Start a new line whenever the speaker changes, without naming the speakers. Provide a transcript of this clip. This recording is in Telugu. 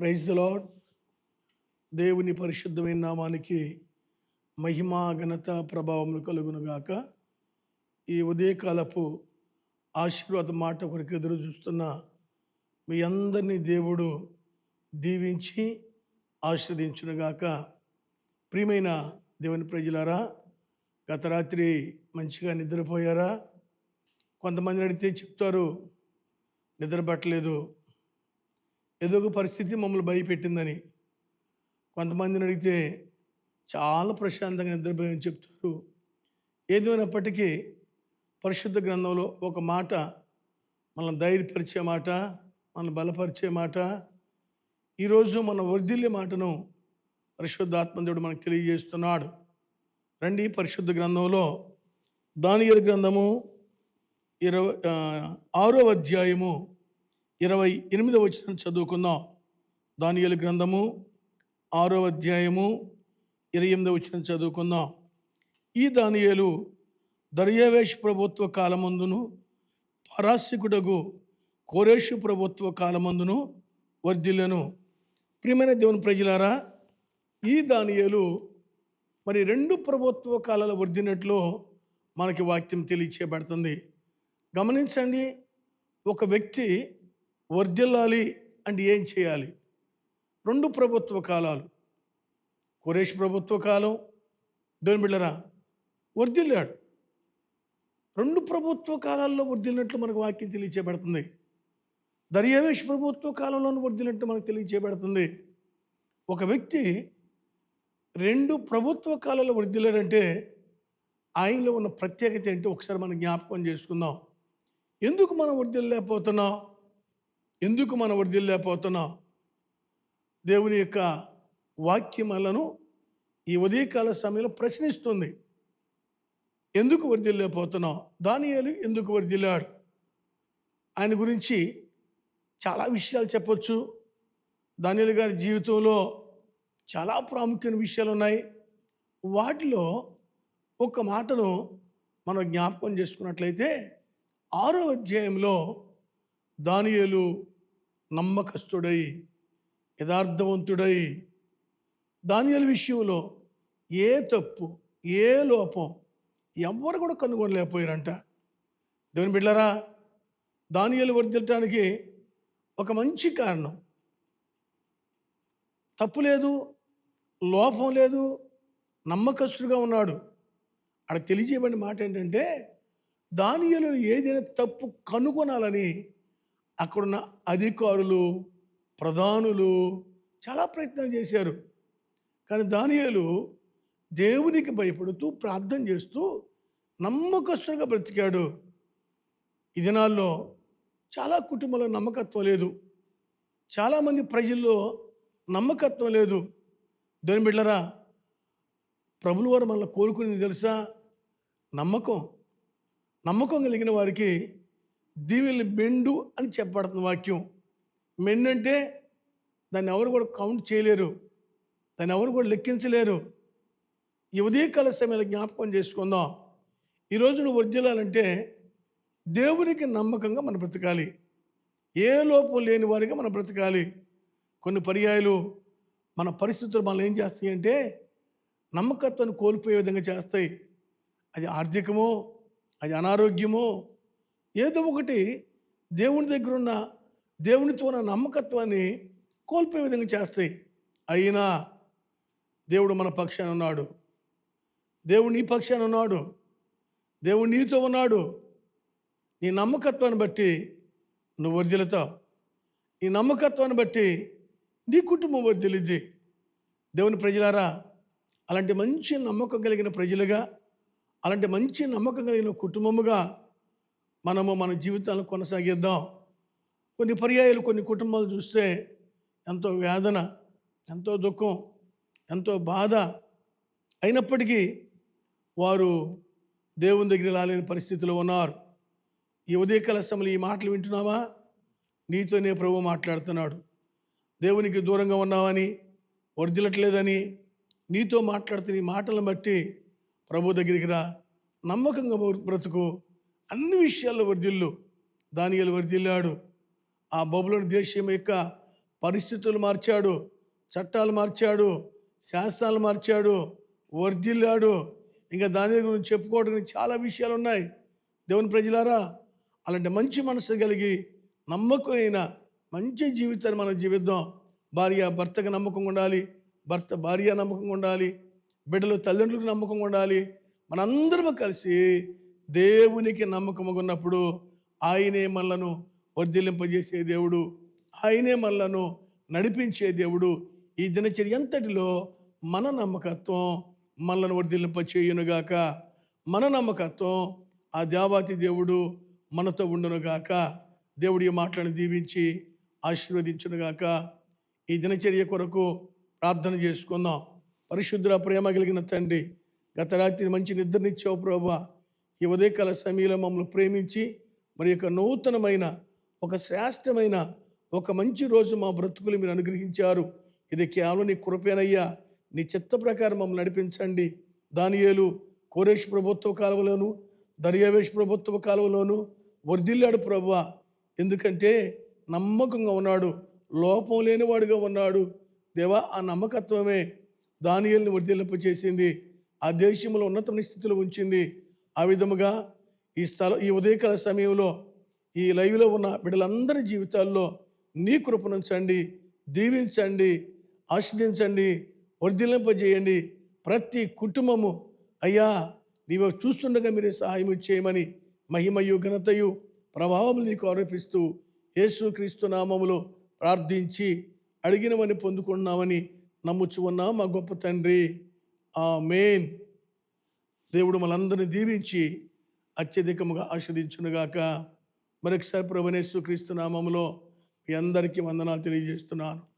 ప్రైజ్ లాడ్ దేవుని పరిశుద్ధమైన నామానికి మహిమా ఘనత ప్రభావం కలుగునుగాక ఈ ఉదయకాలపు ఆశీర్వాద మాట కొరకు ఎదురు చూస్తున్న మీ అందరినీ దేవుడు దీవించి ఆశీర్వదించునుగాక ప్రియమైన దేవుని ప్రజలారా గత రాత్రి మంచిగా నిద్రపోయారా? కొంతమంది అడిగితే చెప్తారు నిద్రపట్టలేదు ఏదో ఒక పరిస్థితి మమ్మల్ని భయపెట్టిందని కొంతమందిని అడిగితే చాలా ప్రశాంతంగా నిద్రపోయని చెప్తారు. ఏదైనప్పటికీ పరిశుద్ధ గ్రంథంలో ఒక మాట మనల్ని ధైర్యపరిచే మాట మనల్ని బలపరిచే మాట ఈరోజు మన వర్ధిల్లే మాటను పరిశుద్ధాత్మదేవుడు మనకు తెలియజేస్తున్నాడు. రండి పరిశుద్ధ గ్రంథంలో దానియల గ్రంథము ఇరవై ఆరో అధ్యాయము ఇరవై ఎనిమిదవ వచ్చిన చదువుకుందాం. దానియలు గ్రంథము ఆరో అధ్యాయము ఇరవై ఎనిమిదవ వచ్చిన చదువుకుందాం. ఈ దానియేలు దర్యావేష్ ప్రభుత్వ కాలమందును పరాశికుడగు కోరేషు ప్రభుత్వ కాలమందును వర్ధిల్లను. ప్రియమైన దేవుని ప్రజలారా ఈ దానియేలు మరి రెండు ప్రభుత్వ కాలాలు వర్ధినట్లు మనకి వాక్యం తెలియచేయబడుతుంది. గమనించండి ఒక వ్యక్తి వర్ధిల్లాలి అంటే ఏం చేయాలి? రెండు ప్రభుత్వ కాలాలు. కురేష్ ప్రభుత్వ కాలం దేవుని బిళ్ళరా వర్ధిల్లాడు. రెండు ప్రభుత్వ కాలాల్లో వర్ధిల్లినట్లు మనకు వాక్యం తెలియచేయబడుతుంది. దర్యావేష్ ప్రభుత్వ కాలంలోనూ వర్ధిల్లినట్టు మనకు తెలియచేయబడుతుంది. ఒక వ్యక్తి రెండు ప్రభుత్వ కాలాల్లో వర్ధిల్లాడంటే ఆయనలో ఉన్న ప్రత్యేకత ఏంటో ఒకసారి మనం జ్ఞాపకం చేసుకుందాం. ఎందుకు మనం వర్ధిల్లేకపోతున్నాం ఎందుకు మనం వర్దిల్లేకపోతున్నాం దేవుని యొక్క వాక్యములను ఈ ఉదయకాల సమయంలో ప్రశ్నిస్తుంది. ఎందుకు వర్దిల్లేకపోతున్నాం దానియాలు ఎందుకు వర్ధిల్లాడు ఆయన గురించి చాలా విషయాలు చెప్పొచ్చు. దానియాలు గారి జీవితంలో చాలా ప్రాముఖ్యమైన విషయాలు ఉన్నాయి. వాటిలో ఒక మాటను మనం జ్ఞాపకం చేసుకున్నట్లయితే ఆరో అధ్యాయంలో దానియలు నమ్మకస్తుడై యథార్థవంతుడై. దానియల విషయంలో ఏ తప్పు ఏ లోపం ఎవ్వరు కూడా కనుగొనలేకపోయారంట. దేవుని బిడ్డరా దానియలు వర్దించడానికి ఒక మంచి కారణం. తప్పు లేదు లోపం లేదు నమ్మకస్తుడుగా ఉన్నాడు. అక్కడ తెలియజేయబడిన మాట ఏంటంటే దానియలు ఏదైనా తప్పు కనుగొనాలని అక్కడున్న అధికారులు ప్రధానులు చాలా ప్రయత్నం చేశారు. కానీ దానియాలు దేవునికి భయపడుతూ ప్రార్థన చేస్తూ నమ్మకస్తుడుగా బ్రతికాడు. ఈ దినాల్లో చాలా కుటుంబంలో నమ్మకత్వం లేదు. చాలామంది ప్రజల్లో నమ్మకత్వం లేదు. దేవుని బిడ్డరా ప్రభుల వారు మనల్ని కోరుకునేది తెలుసా? నమ్మకం. నమ్మకం కలిగిన వారికి దీవెనలు మెండు అని చెప్పబడుతుంది వాక్యం. మెండు అంటే దాన్ని ఎవరు కూడా కౌంట్ చేయలేరు. దాన్ని ఎవరు కూడా లెక్కించలేరు. ఈ ఉదయకాల సమయంలో జ్ఞాపకం చేసుకుందాం. ఈరోజు నువ్వు వర్జిల్లాలంటే దేవునికి నమ్మకంగా మనం బ్రతకాలి. ఏ లోపం లేని వారిగా మనం బ్రతకాలి. కొన్ని పర్యాయాలు మన పరిస్థితులు మనల్ని ఏం చేస్తాయి అంటే నమ్మకత్వాన్ని కోల్పోయే విధంగా చేస్తాయి. అది ఆర్థికమో అది అనారోగ్యమో ఏదో ఒకటి దేవుని దగ్గర ఉన్న దేవునితో ఉన్న నమ్మకత్వాన్ని కోల్పోయే విధంగా చేస్తాయి. అయినా దేవుడు మన పక్షాన ఉన్నాడు. దేవుడు నీ పక్షాన ఉన్నాడు. దేవుడు నీతో ఉన్నాడు. నీ నమ్మకత్వాన్ని బట్టి నువ్వు వర్ధిల్లుతావు. నీ నమ్మకత్వాన్ని బట్టి నీ కుటుంబం వర్ధిల్లిద్ది. దేవుని ప్రజలారా అలాంటి మంచి నమ్మకం కలిగిన ప్రజలుగా అలాంటి మంచి నమ్మకం కలిగిన కుటుంబముగా మనము మన జీవితాలను కొనసాగిద్దాం. కొన్ని పర్యాయాలు కొన్ని కుటుంబాలు చూస్తే ఎంతో వేదన ఎంతో దుఃఖం ఎంతో బాధ అయినప్పటికీ వారు దేవుని దగ్గర రాలేని పరిస్థితిలో ఉన్నారు. ఈ ఉదయకాల సమయంలో ఈ మాటలు వింటున్నావా? నీతోనే ప్రభు మాట్లాడుతున్నాడు. దేవునికి దూరంగా ఉన్నావని వర్దిలట్లేదని నీతో మాట్లాడుతున్న ఈ మాటలను బట్టి ప్రభు దగ్గరికి రా. నమ్మకంగా బ్రతుకు. అన్ని విషయాల్లో వర్ధిల్లు. దానియలు వర్ధిల్లాడు. ఆ బబులోని దేశం యొక్క పరిస్థితులు మార్చాడు. చట్టాలు మార్చాడు. శాస్త్రాలు మార్చాడు. వర్ధిల్లాడు. ఇంకా దాని గురించి చెప్పుకోవడానికి చాలా విషయాలు ఉన్నాయి దేవుని ప్రజలారా అలాంటి మంచి మనసు కలిగి నమ్మకమైన మంచి జీవితాన్ని మనం జీవిద్దాం. భార్య భర్తకు నమ్మకం ఉండాలి. భర్త భార్య నమ్మకం ఉండాలి. బిడ్డలు తల్లిదండ్రులకు నమ్మకం ఉండాలి. మనందరం కలిసి దేవునికి నమ్మకం ఉన్నప్పుడు ఆయనే మనలను వర్ధిల్లింపజేసే దేవుడు ఆయనే మనలను నడిపించే దేవుడు. ఈ దినచర్య ఎంతటిలో మన నమ్మకత్వం మనలను వర్ధిల్లింప చేయునుగాక మన నమ్మకత్వం ఆ దేవాతి దేవుడు మనతో ఉండునుగాక. దేవుడి మాటలను దీవించి ఆశీర్వదించునుగాక. ఈ దినచర్య కొరకు ప్రార్థన చేసుకుందాం. పరిశుద్ధ ప్రేమ కలిగిన తండ్రి గత రాత్రి మంచి నిద్రనిచ్చావు ప్రభా. ఈ ఉదయకాల సమయంలో మమ్మల్ని ప్రేమించి మరి యొక్క నూతనమైన ఒక శ్రేష్టమైన ఒక మంచి రోజు మా బ్రతుకులు మీరు అనుగ్రహించారు. ఇది కేవలం నీ కృపేనయ్యా. నీ చిత్త ప్రకారం మమ్మల్ని నడిపించండి. దానియేలు కోరేష్ ప్రభుత్వ కాలువలోను దర్యావేష్ ప్రభుత్వ కాలువలోను వర్ధిల్లాడు ప్రభు ఎందుకంటే నమ్మకంగా ఉన్నాడు లోపం లేనివాడుగా ఉన్నాడు. దేవా ఆ నమ్మకత్వమే. దానియల్ని వర్ధిల్లింప చేసింది ఆ దేశంలో ఉన్నతమైన స్థితిలో ఉంచింది. ఆ విధముగా ఈ స్థల ఈ ఉదయకాల సమయంలో ఈ లైవ్లో ఉన్న బిడ్డలందరి జీవితాల్లో నీ కృపనుంచండి దీవించండి ఆశ్రదించండి వర్ధిలింపజేయండి ప్రతి కుటుంబము అయ్యా నీవు చూస్తుండగా మీరే సహాయం చేయమని మహిమయు ఘనతయు ప్రభావములు నీకు ఆరోపిస్తూ యేసుక్రీస్తు నామములో ప్రార్థించి అడిగినవని పొందుకున్నామని నమ్ముచు ఉన్నాం మా గొప్ప తండ్రి. ఆ మెయిన్ దేవుడు మనందరిని దీవించి అత్యధికముగా ఆస్వాదించునుగాక మరొకసారి ప్రభునేశ్వ క్రీస్తు నామములో మీ అందరికీ వందనాలు తెలియజేస్తున్నాను.